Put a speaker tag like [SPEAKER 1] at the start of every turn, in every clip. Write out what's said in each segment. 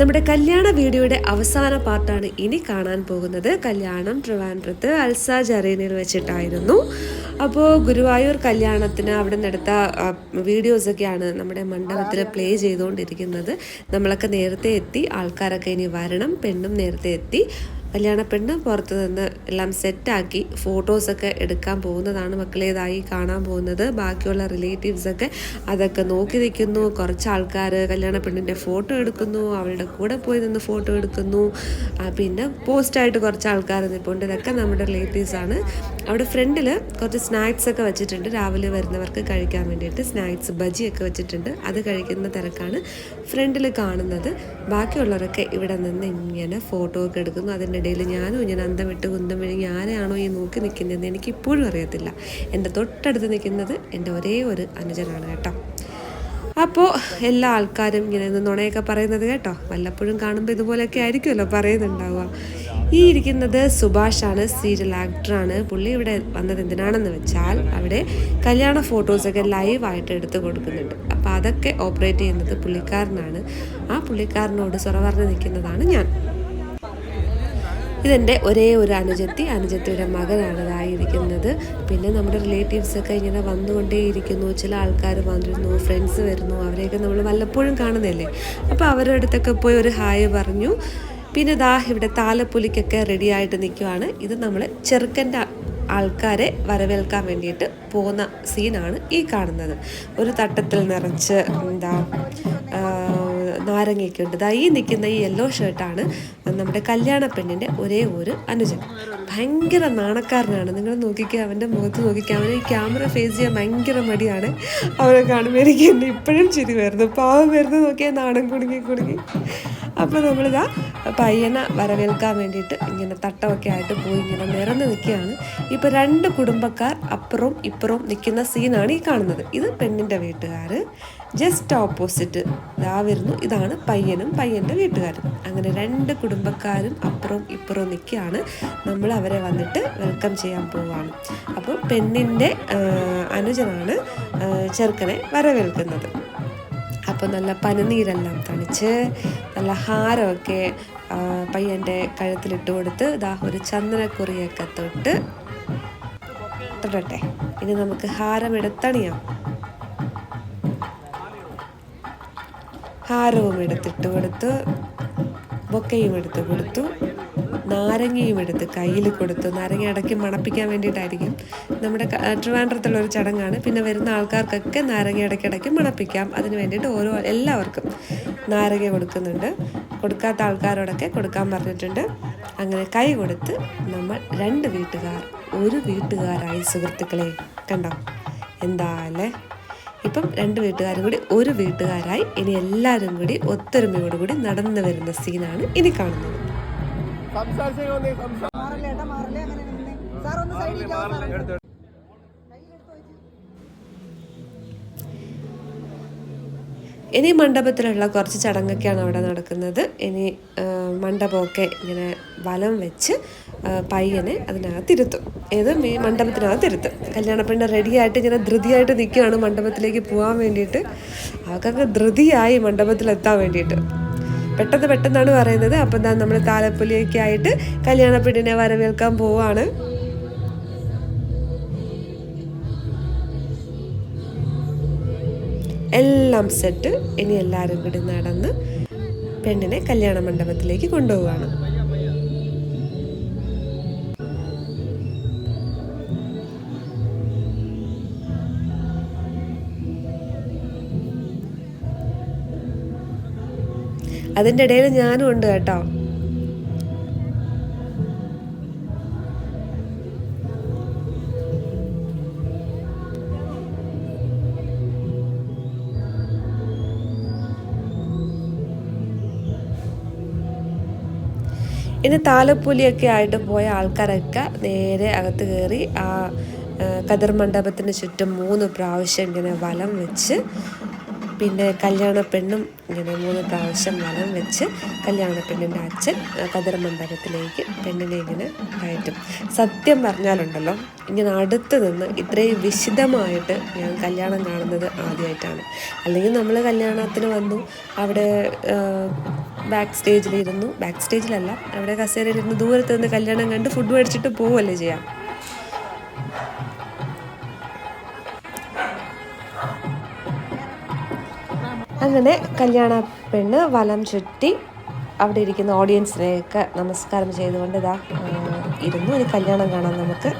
[SPEAKER 1] നമ്മുടെ കല്യാണ വീഡിയോയുടെ അവസാന പാർട്ടാണ് ഇനി കാണാൻ പോകുന്നത്. കല്യാണം ട്രിവാൻഡ്രത്ത് അൽസാജ് അറേനയിൽ വെച്ചിട്ടായിരുന്നു. അപ്പോൾ ഗുരുവായൂർ കല്യാണത്തിന് അവിടെ നിന്നെടുത്ത വീഡിയോസൊക്കെയാണ് നമ്മുടെ മണ്ഡപത്തിൽ പ്ലേ ചെയ്തുകൊണ്ടിരിക്കുന്നത്. നമ്മളൊക്കെ നേരത്തെ എത്തി ആൾക്കാരൊക്കെ ഇനി വരണം പെണ്ണും നേരത്തെ എത്തി. കല്യാണ പെണ്ണ് പുറത്ത് നിന്ന് എല്ലാം സെറ്റാക്കി ഫോട്ടോസൊക്കെ എടുക്കാൻ പോകുന്നതാണ് മക്കളേതായി കാണാൻ പോകുന്നത്. ബാക്കിയുള്ള റിലേറ്റീവ്സൊക്കെ അതൊക്കെ നോക്കി നിൽക്കുന്നു. കുറച്ച് ആൾക്കാർ കല്യാണ പെണ്ണിന്റെ ഫോട്ടോ എടുക്കുന്നു. അവളുടെ കൂടെ പോയി നിന്ന് ഫോട്ടോ എടുക്കുന്നു. പിന്നെ പോസ്റ്റായിട്ട് കുറച്ച് ആൾക്കാർ നിൽപ്പുണ്ട് ഇതൊക്കെ നമ്മുടെ റിലേറ്റീവ്സാണ്. അവിടെ ഫ്രണ്ടിൽ കുറച്ച് സ്നാക്സ് ഒക്കെ വെച്ചിട്ടുണ്ട്. രാവിലെ വരുന്നവർക്ക് കഴിക്കാൻ വേണ്ടിയിട്ട് സ്നാക്സ് ബജിയൊക്കെ വെച്ചിട്ടുണ്ട്. അത് കഴിക്കുന്ന തിരക്കാണ് ഫ്രണ്ടിൽ കാണുന്നത്. ബാക്കിയുള്ളവരൊക്കെ ഇവിടെ നിന്ന് ഇങ്ങനെ ഫോട്ടോ ഒക്കെ എടുക്കുന്നു. അതിന്റെ ഇടയിൽ ഞാനും ഇങ്ങനെ അന്തം വിട്ട് കുന്തം വിഴുങ്ങി ആരെയാണോ ഈ നോക്കി നിൽക്കുന്നതെന്ന് എനിക്കിപ്പോഴും അറിയത്തില്ല. എന്റെ തൊട്ടടുത്ത് നിൽക്കുന്നത് എന്റെ ഒരേ ഒരു അനുജനാണ് കേട്ടോ. അപ്പോൾ എല്ലാ ആൾക്കാരും ഇങ്ങനെ നുണയൊക്കെ പറയുന്നത് കേട്ടോ. വല്ലപ്പോഴും കാണുമ്പോൾ ഇതുപോലെയൊക്കെ ആയിരിക്കുമല്ലോ പറയുന്നുണ്ടാവുക. ഈ ഇരിക്കുന്നത് സുഭാഷാണ് സീരിയൽ ആക്ടറാണ് പുള്ളി ഇവിടെ വന്നത് എന്തിനാണെന്ന് വെച്ചാൽ അവിടെ കല്യാണ ഫോട്ടോസൊക്കെ ലൈവായിട്ട് എടുത്ത് കൊടുക്കുന്നുണ്ട്. അപ്പോൾ അതൊക്കെ ഓപ്പറേറ്റ് ചെയ്യുന്നത് പുള്ളിക്കാരനാണ്. ആ പുള്ളിക്കാരനോട് സ്വറ പറഞ്ഞ് നിൽക്കുന്നതാണ് ഞാൻ. ഇതെന്റെ ഒരേ ഒരു അനുജത്തി. അനുജത്തിയുടെ മകനാണ് ഇതായിരിക്കുന്നത്. പിന്നെ നമ്മുടെ റിലേറ്റീവ്സൊക്കെ ഇങ്ങനെ വന്നുകൊണ്ടേയിരിക്കുന്നു. ചില ആൾക്കാർ വന്നിരുന്നു ഫ്രണ്ട്സ് വരുന്നു. അവരെയൊക്കെ നമ്മൾ വല്ലപ്പോഴും കാണുന്നില്ലേ അപ്പോൾ അവരുടെ അടുത്തൊക്കെ പോയി ഒരു ഹായ് പറഞ്ഞു. പിന്നെ ദാ ഇവിടെ താലപ്പൊലിക്കൊക്കെ റെഡി ആയിട്ട് നിൽക്കുവാണ്. ഇത് നമ്മൾ ചെറുക്കന്റെ ആൾക്കാരെ വരവേൽക്കാൻ വേണ്ടിയിട്ട് പോകുന്ന സീനാണ് ഈ കാണുന്നത്. ഒരു തട്ടത്തിൽ നിറച്ച് എന്താ നാരങ്ങയൊക്കെ ഉണ്ട് ഈ നിൽക്കുന്ന ഈ യെല്ലോ ഷർട്ടാണ് നമ്മുടെ കല്യാണ പെണ്ണിന്റെ ഒരേ ഒരു അനുജൻ. ഭയങ്കര നാണക്കാരനാണ്. നിങ്ങൾ നോക്കിക്കുക അവന്റെ മുഖത്ത് നോക്കിക്കുക അവനെ ഈ ക്യാമറ ഫേസ് ചെയ്യാൻ ഭയങ്കര മടിയാണ്. അവനെ കാണുമ്പോൾ എനിക്ക് എന്നെ ഇപ്പോഴും ചിരി വരുന്നു. പാവം വരുന്നു. നോക്കിയാൽ നാണം കുടുങ്ങി കുടുങ്ങി. അപ്പോൾ നമ്മളിതാ പയ്യനെ വരവേൽക്കാൻ വേണ്ടിയിട്ട് ഇങ്ങനെ തട്ടമൊക്കെ ആയിട്ട് പോയി ഇങ്ങനെ നിറഞ്ഞു നിൽക്കുകയാണ്. ഇപ്പോൾ രണ്ട് കുടുംബക്കാർ അപ്പുറവും ഇപ്പുറവും നിൽക്കുന്ന സീനാണ് ഈ കാണുന്നത്. ഇത് പെണ്ണിന്റെ വീട്ടുകാർ ജസ്റ്റ് ഓപ്പോസിറ്റ് ഇതാ വരുന്നു. ഇതാണ് പയ്യനും പയ്യന്റെ വീട്ടുകാരും. അങ്ങനെ രണ്ട് കുടുംബക്കാരും അപ്പുറവും ഇപ്പുറവും നിൽക്കുകയാണ്. നമ്മൾ അവരെ വന്നിട്ട് വെൽക്കം ചെയ്യാൻ പോവുകയാണ് അപ്പോൾ പെണ്ണിന്റെ അനുജനാണ് ചെറുക്കനെ വരവേൽക്കുന്നത്. അപ്പോൾ നല്ല പനിനീരെല്ലാം തണിച്ച് നല്ല ഹാരമൊക്കെ പയ്യന്റെ കഴുത്തിലിട്ട് കൊടുത്ത് ദാ ഒരു ചന്ദനക്കുറിയൊക്കെ തൊട്ട് തൊടട്ടെ. ഇനി നമുക്ക് ഹാരം എടുത്തണിയാം ഹാരവും എടുത്തിട്ട് കൊടുത്തു ബൊക്കയും എടുത്ത് കൊടുത്തു. നാരങ്ങയും എടുത്ത് കയ്യിൽ കൊടുത്തു നാരങ്ങ ഇടയ്ക്ക് മണപ്പിക്കാൻ വേണ്ടിയിട്ടായിരിക്കും. നമ്മുടെ ട്രിവാൻഡ്രത്തുള്ള ഒരു ചടങ്ങാണ്. പിന്നെ വരുന്ന ആൾക്കാർക്കൊക്കെ നാരങ്ങ ഇടയ്ക്കിടയ്ക്ക് മണപ്പിക്കാം. അതിന് വേണ്ടിയിട്ട് ഓരോ എല്ലാവർക്കും നാരങ്ങ കൊടുക്കുന്നുണ്ട്. കൊടുക്കാത്ത ആൾക്കാരോടൊക്കെ കൊടുക്കാൻ പറഞ്ഞിട്ടുണ്ട്. അങ്ങനെ കൈ കൊടുത്ത് നമ്മൾ രണ്ട് വീട്ടുകാർ ഒരു വീട്ടുകാരായി സുഹൃത്തുക്കളെ കണ്ടോ? എന്താ ഇപ്പം രണ്ട് വീട്ടുകാരും കൂടി ഒരു വീട്ടുകാരായി ഇനി എല്ലാവരും കൂടി ഒത്തൊരുമയോടുകൂടി നടന്നു വരുന്ന സീനാണ് ഇനി കാണുന്നത്. ഇനി മണ്ഡപത്തിലുള്ള കുറച്ച് ചടങ്ങൊക്കെയാണ് അവിടെ നടക്കുന്നത്. ഇനി മണ്ഡപമൊക്കെ ഇങ്ങനെ വലം വെച്ച് പയ്യനെ അതിനകത്തിരുത്തും. ഏത്? മേ- മണ്ഡപത്തിനകത്തിരുത്തും. കല്യാണപ്പെണ്ണ് റെഡിയായിട്ട് ഇങ്ങനെ ധൃതിയായിട്ട് നിൽക്കുകയാണ് മണ്ഡപത്തിലേക്ക് പോകാൻ വേണ്ടിയിട്ട്. അവർക്കൊക്കെ ധൃതിയായി മണ്ഡപത്തിലെത്താൻ വേണ്ടിയിട്ട്. പെട്ടെന്ന് പെട്ടെന്നാണ് പറയുന്നത്. അപ്പം എന്താ നമ്മൾ താലപ്പൊലിയൊക്കെ ആയിട്ട് കല്യാണ പെണ്ണിനെ വരവേൽക്കാൻ പോവാണ്. എല്ലാം സെറ്റ് ഇനി എല്ലാവരും കൂടി നടന്ന് പെണ്ണിനെ കല്യാണ മണ്ഡപത്തിലേക്ക് കൊണ്ടുപോവാണ്. അതിന്റെ ഇടയിൽ ഞാനും ഉണ്ട് കേട്ടോ. ഇനി താലപ്പൊലിയൊക്കെ ആയിട്ട് പോയ ആൾക്കാരൊക്കെ നേരെ അകത്ത് കയറി ആ കതിർ മണ്ഡപത്തിന് ചുറ്റും മൂന്ന് പ്രാവശ്യം ഇങ്ങനെ വലം വെച്ച് പിന്നെ കല്യാണ പെണ്ണും ഇങ്ങനെ മൂന്ന് പ്രാവശ്യം വലം വെച്ച് കല്യാണ പെണ്ണിന്റെ അച്ഛൻ കതിരമണ്ഡലത്തിലേക്ക് പെണ്ണിനെ ഇങ്ങനെ കയറ്റും. സത്യം പറഞ്ഞാലുണ്ടല്ലോ ഇങ്ങനെ അടുത്ത് നിന്ന് ഇത്രയും വിശദമായിട്ട് ഞാൻ കല്യാണം കാണുന്നത് ആദ്യമായിട്ടാണ് അല്ലെങ്കിൽ നമ്മൾ കല്യാണത്തിന് വന്നു അവിടെ ബാക്ക് സ്റ്റേജിലിരുന്നു ബാക്ക് സ്റ്റേജിലല്ല അവിടെ കസേരയിലിരുന്ന് ദൂരത്ത് നിന്ന് കല്യാണം കണ്ട് ഫുഡ് മേടിച്ചിട്ട് പോവല്ലേ ചെയ്യാം. അങ്ങനെ കല്യാണ പെണ്ണ് വലം ചുറ്റി അവിടെ ഇരിക്കുന്ന ഓഡിയൻസിനെയൊക്കെ നമസ്കാരം ചെയ്തുകൊണ്ട് ഇതാ ഇരുന്ന്. ഒരു കല്യാണം കാണാൻ നമുക്ക്.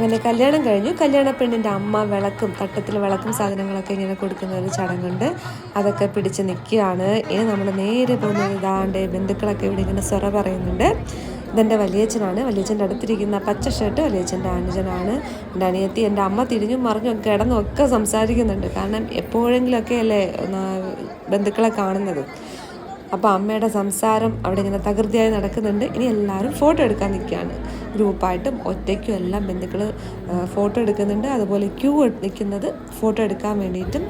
[SPEAKER 1] അങ്ങനെ കല്യാണം കഴിഞ്ഞു. കല്യാണ പെണ്ണിന്റെ അമ്മ വിളക്കും തട്ടത്തിൽ വിളക്കും സാധനങ്ങളൊക്കെ ഇങ്ങനെ കൊടുക്കുന്ന ഒരു ചടങ്ങുണ്ട്. അതൊക്കെ പിടിച്ച് നിൽക്കുകയാണ്. ഇനി നമ്മൾ നേരെ പോകുന്നത് ഇതാണ്ട് ബന്ധുക്കളൊക്കെ ഇവിടെ ഇങ്ങനെ സ്വറ പറയുന്നുണ്ട്. ഇതെന്റെ വലിയച്ഛനാണ്. വലിയച്ഛന്റെ അടുത്തിരിക്കുന്ന പച്ച ഷർട്ട് വലിയച്ഛന്റെ അനുജനാണ്. എന്റെ അനിയത്തി എന്റെ അമ്മ തിരിഞ്ഞും മറിഞ്ഞും കിടന്നും ഒക്കെ സംസാരിക്കുന്നുണ്ട്. കാരണം എപ്പോഴെങ്കിലുമൊക്കെ അല്ലേ ബന്ധുക്കളെ കാണുന്നത്. അപ്പോൾ അമ്മയുടെ സംസാരം അവിടെ ഇങ്ങനെ തകൃതിയായി നടക്കുന്നുണ്ട്. ഇനി എല്ലാവരും ഫോട്ടോ എടുക്കാൻ നിൽക്കുകയാണ്. ഗ്രൂപ്പായിട്ടും ഒറ്റയ്ക്കും എല്ലാം ബന്ധുക്കൾ ഫോട്ടോ എടുക്കുന്നുണ്ട്. അതുപോലെ ക്യൂ നിൽക്കുന്നത് ഫോട്ടോ എടുക്കാൻ വേണ്ടിയിട്ടും.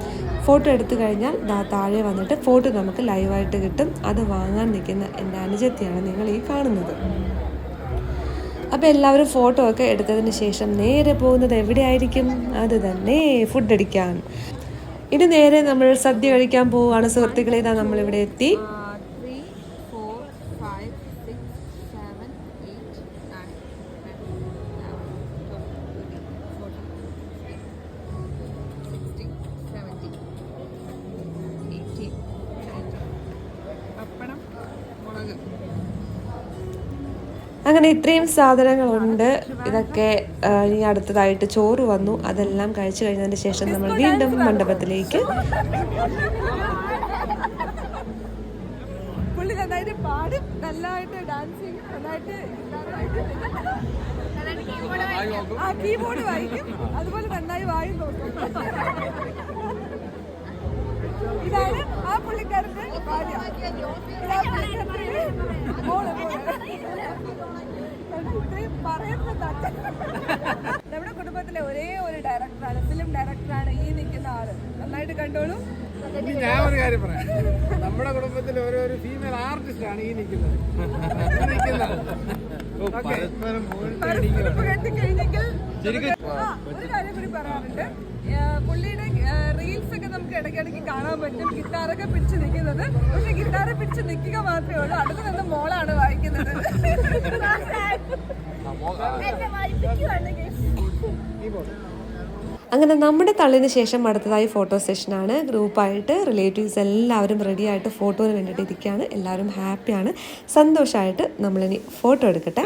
[SPEAKER 1] ഫോട്ടോ എടുത്തു കഴിഞ്ഞാൽ താഴെ വന്നിട്ട് ഫോട്ടോ നമുക്ക് ലൈവായിട്ട് കിട്ടും. അത് വാങ്ങാൻ നിൽക്കുന്ന എന്റെ അനുജത്തിയാണ് നിങ്ങൾ ഈ കാണുന്നത്. അപ്പോൾ എല്ലാവരും ഫോട്ടോ ഒക്കെ എടുത്തതിന് ശേഷം നേരെ പോകുന്നത് എവിടെയായിരിക്കും? അത് തന്നെ ഫുഡ് അടിക്കാൻ. ഇനി നേരെ നമ്മൾ സദ്യ കഴിക്കാൻ പോവുകയാണ്. സുഹൃത്തുക്കളെ ഇതാ നമ്മളിവിടെ എത്തി. അങ്ങനെ ഇത്രയും സാധനങ്ങളുണ്ട്. ഇതൊക്കെ ഇനി അടുത്തതായിട്ട് ചോറ് വന്നു. അതെല്ലാം കഴിച്ചു കഴിഞ്ഞതിന് ശേഷം നമ്മൾ വീണ്ടും മണ്ഡപത്തിലേക്ക്
[SPEAKER 2] പുള്ളി നന്നായിട്ട് പാടും നല്ലതായിട്ട് ഡാൻസിങ് നന്നായിട്ട് ആ കീബോർഡ് വായിക്കും. അതുപോലെ നന്നായി വായും നോക്കും ഇതാണ് ആ പുള്ളിക്കാരന്റെ ഭാര്യ. മോൾ. ഇത്രയും പറയുന്നത്. നമ്മുടെ കുടുംബത്തിലെ ഒരേ ഒരു ഡയറക്ടറാണ് ഫിലിം ഡയറക്ടറാണ് ഈ നിൽക്കുന്ന ആൾ. നന്നായിട്ട് കണ്ടോളൂ.
[SPEAKER 3] ഇനി ഞാൻ ഒരു കാര്യം പറയാം. നമ്മുടെ കുടുംബത്തിൽ ഓരോ ഫീമെയിൽ ആർട്ടിസ്റ്റ് ആണ് ഈ നിൽക്കുന്നത്.
[SPEAKER 2] പരസ്പരം ഒരു കാര്യം കൂടി പറയാറുണ്ട് നമുക്ക് ഇടയ്ക്കിടയ്ക്ക് കാണാൻ പറ്റും. ഗിറ്റാറൊക്കെ പിടിച്ച് നിൽക്കുന്നത്. പക്ഷെ ഗിറ്റാറ് പിടിച്ച് നിൽക്കുക മാത്രമേ ഉള്ളൂ. അടുത്ത് നിന്ന് മോളാണ് വായിക്കുന്നത്.
[SPEAKER 1] അങ്ങനെ നമ്മുടെ തള്ളിന് ശേഷം അടുത്തതായി ഫോട്ടോ സെഷനാണ്. ഗ്രൂപ്പായിട്ട് റിലേറ്റീവ്സ് എല്ലാവരും റെഡി ആയിട്ട് ഫോട്ടോന് വേണ്ടിയിട്ട് ഇരിക്കുകയാണ്. എല്ലാവരും ഹാപ്പിയാണ് സന്തോഷമായിട്ട് നമ്മളിനി ഫോട്ടോ എടുക്കട്ടെ.